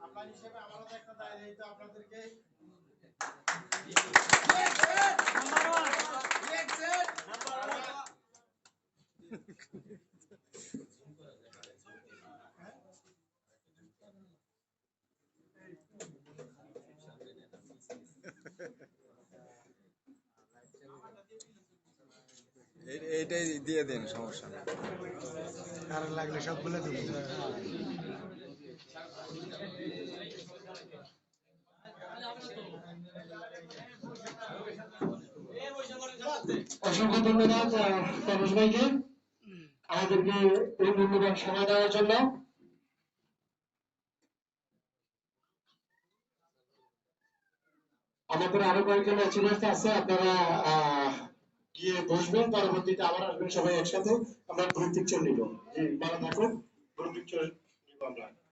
আপনার হিসেবে আমারও তো একটা দায়িত্ব আপনাদেরকে এই- এইটাই দিয়ে দিন সমস্যা আর লাগলে সবগুলো দেবো। অসংখ্য ধন্যবাদ ভাইকে। আমাদেরকে এই মূল্যবান সময় দেওয়ার জন্য। আমাদের আরও কয়েকজন আছে আপনারা আহ, গিয়ে বসবেন, পরবর্তীতে আবার আসবেন সবাই একসাথে। আমরা গ্রুপ পিকচার নিব। ভালো থাকুন। পিকচার নিব আমরা।